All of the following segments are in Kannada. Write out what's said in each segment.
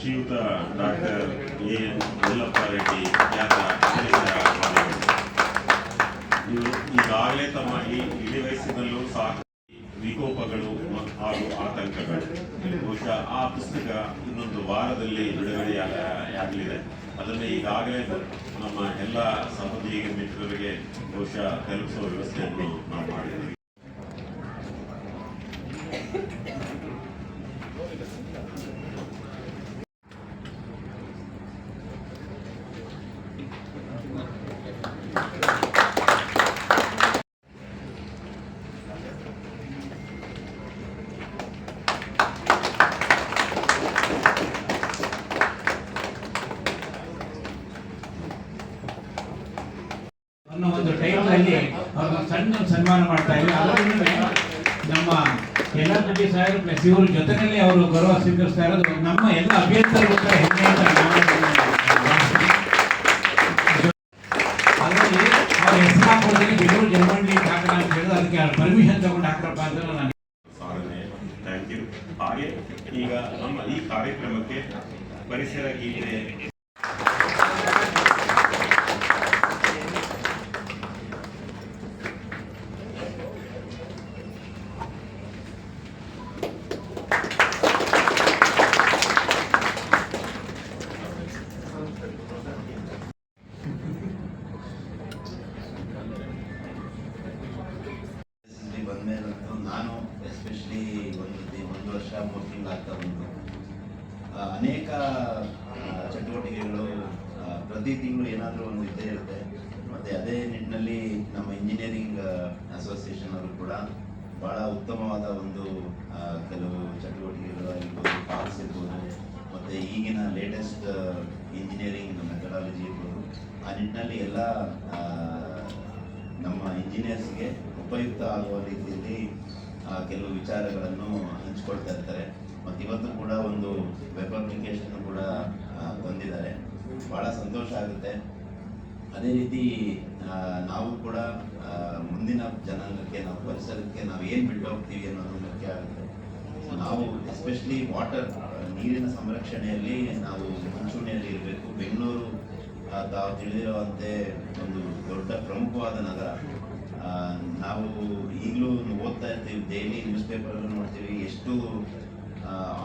ಶ್ರೀಯುತ ಡಾಕ್ಟರ್ ಎ. ಯಲ್ಲಪ್ಪ ರೆಡ್ಡಿ ಖ್ಯಾತ. ಇವರು ಈಗಾಗಲೇ ತಮ್ಮ ಈ ಇಳಿ ವಯಸ್ಸಿನಲ್ಲೂ ಸಹ ವಿಕೋಪಗಳು ಹಾಗೂ ಆತಂಕಗಳು. ಬಹುಶಃ ಆ ಪುಸ್ತಕ ಇನ್ನೊಂದು ವಾರದಲ್ಲಿ ಬಿಡುಗಡೆಯಾಗಲಿದೆ. ಅದನ್ನು ಈಗಾಗಲೇ ನಮ್ಮ ಎಲ್ಲ ಸಹೋದರಿ ಮಿತ್ರರಿಗೆ ಬಹುಶಃ ತಲುಪಿಸುವ ವ್ಯವಸ್ಥೆಯನ್ನು ನಾವು ಮಾಡಿದ್ದೀವಿ. ಅನ್ನೋ ಒಂದು ಟೈಮ್ನಲ್ಲಿ ಅವ್ರಿಗೆ ಸಣ್ಣ ಸನ್ಮಾನ ಮಾಡ್ತಾ ಇದ್ವಿ ಅದರಲ್ಲೂ ನಮ್ಮ ಎಲ್ಲ ರೆಡ್ಡಿ ಸಾಹೇಬ್ ಪ್ಲಸ್ ಇವ್ರ ಜೊತೆಯಲ್ಲಿ ಅವರು ಗೌರವ ಸ್ವೀಕರಿಸ್ತಾ ಇರೋದು ನಮ್ಮ ಎಲ್ಲ ಅಭ್ಯರ್ಥಿಗಳು ಕೂಡ ಹೆಮ್ಮೆ ಅಂತ ಅದರಲ್ಲಿ ಅವ್ರ ಹೆಸರು ಹಾಕೋದಕ್ಕೆ ಬೆಂಗಳೂರು ಜರ್ಮಂಡಿ ಹಾಕೋಣ ಅಂತ ಹೇಳಿದ್ರು ಅದಕ್ಕೆ ಪರ್ಮಿಷನ್ ತಗೊಂಡು ಹಾಕ್ರಪ್ಪ ಅಂತ ನಾನು ಥ್ಯಾಂಕ್ ಯು ಹಾಗೆ ಈಗ ನಮ್ಮ ಈ ಕಾರ್ಯಕ್ರಮಕ್ಕೆ ಪರಿಸರ ಗೀತೆ ಅನೇಕ ಚಟುವಟಿಕೆಗಳು ಪ್ರತಿ ತಿಂಗಳು ಏನಾದರೂ ಒಂದು ಇದ್ದೇ ಇರುತ್ತೆ. ಮತ್ತು ಅದೇ ನಿಟ್ಟಿನಲ್ಲಿ ನಮ್ಮ ಇಂಜಿನಿಯರಿಂಗ್ ಅಸೋಸಿಯೇಷನ್ ಅವರು ಕೂಡ ಭಾಳ ಉತ್ತಮವಾದ ಒಂದು ಕೆಲವು ಚಟುವಟಿಕೆಗಳಾಗಿರ್ಬೋದು ಪಾರ್ಕ್ಸ್ ಇರ್ಬೋದು, ಮತ್ತು ಈಗಿನ ಲೇಟೆಸ್ಟ್ ಇಂಜಿನಿಯರಿಂಗ್ ಮೆಥಡಾಲಜಿ ಇರ್ಬೋದು, ಆ ನಿಟ್ಟಿನಲ್ಲಿ ಎಲ್ಲ ನಮ್ಮ ಇಂಜಿನಿಯರ್ಸ್ಗೆ ಉಪಯುಕ್ತ ಆಗುವ ರೀತಿಯಲ್ಲಿ ಕೆಲವು ವಿಚಾರಗಳನ್ನು ಹಂಚ್ಕೊಳ್ತಾ ಇರ್ತಾರೆ. ಮತ್ತು ಇವತ್ತು ಕೂಡ ಒಂದು ವೆಬ್ ಅಪ್ಲಿಕೇಶನ್ ಕೂಡ ತಂದಿದ್ದಾರೆ. ಭಾಳ ಸಂತೋಷ ಆಗುತ್ತೆ. ಅದೇ ರೀತಿ ನಾವು ಕೂಡ ಮುಂದಿನ ಜನಾಂಗಕ್ಕೆ, ನಾವು ಪರಿಸರಕ್ಕೆ ನಾವು ಏನು ಬಿಟ್ಟು ಹೋಗ್ತೀವಿ ಅನ್ನೋದು ಮುಖ್ಯ ಆಗುತ್ತೆ. ನಾವು ಎಸ್ಪೆಷಲಿ ವಾಟರ್ ನೀರಿನ ಸಂರಕ್ಷಣೆಯಲ್ಲಿ ನಾವು ಮುಂಚೂಣಿಯಲ್ಲಿ ಇರಬೇಕು. ಬೆಂಗಳೂರು ತಾವು ತಿಳಿದಿರುವಂತೆ ಒಂದು ದೊಡ್ಡ ಪ್ರಮುಖವಾದ ನಗರ. ನಾವು ಈಗಲೂ ಓದ್ತಾ ಇರ್ತೀವಿ. ಡೈಲಿ ನ್ಯೂಸ್ ಪೇಪರ್ ನೋಡ್ತೀವಿ. ಎಷ್ಟು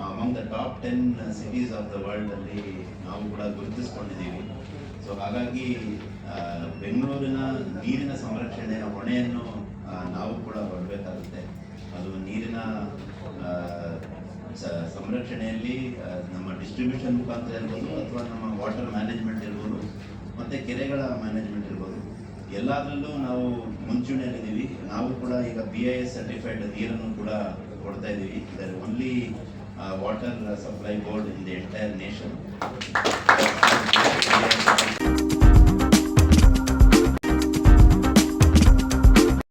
among the top ten cities of the world ಅಲ್ಲಿ ನಾವು ಕೂಡ ಗುರುತಿಸ್ಕೊಂಡಿದ್ದೀವಿ. ಸೊ ಹಾಗಾಗಿ ಬೆಂಗಳೂರಿನ ನೀರಿನ ಸಂರಕ್ಷಣೆಯ ಹೊಣೆಯನ್ನು ನಾವು ಕೂಡ ಹೊರಬೇಕಾಗುತ್ತೆ ಅದು ನೀರಿನ ಸಂರಕ್ಷಣೆಯಲ್ಲಿ ನಮ್ಮ ಡಿಸ್ಟ್ರಿಬ್ಯೂಷನ್ ಮುಖಾಂತರ ಇರ್ಬೋದು ಅಥವಾ ನಮ್ಮ ವಾಟರ್ ಮ್ಯಾನೇಜ್ಮೆಂಟ್ ಇರ್ಬೋದು, ಮತ್ತು ಕೆರೆಗಳ ಮ್ಯಾನೇಜ್ಮೆಂಟ್ ಇರ್ಬೋದು. ಎಲ್ಲದರಲ್ಲೂ ನಾವು ಮುಂಚೂಣಿಯಲ್ಲಿದ್ದೀವಿ. ನಾವು ಕೂಡ ಈಗ ಬಿ ಐ ಎಸ್ ಸರ್ಟಿಫೈಡ್ ನೀರನ್ನು ಕೂಡ ಕೊಡ್ತಾ ಇದ್ದೀವಿ. Only water supply board in the entire nation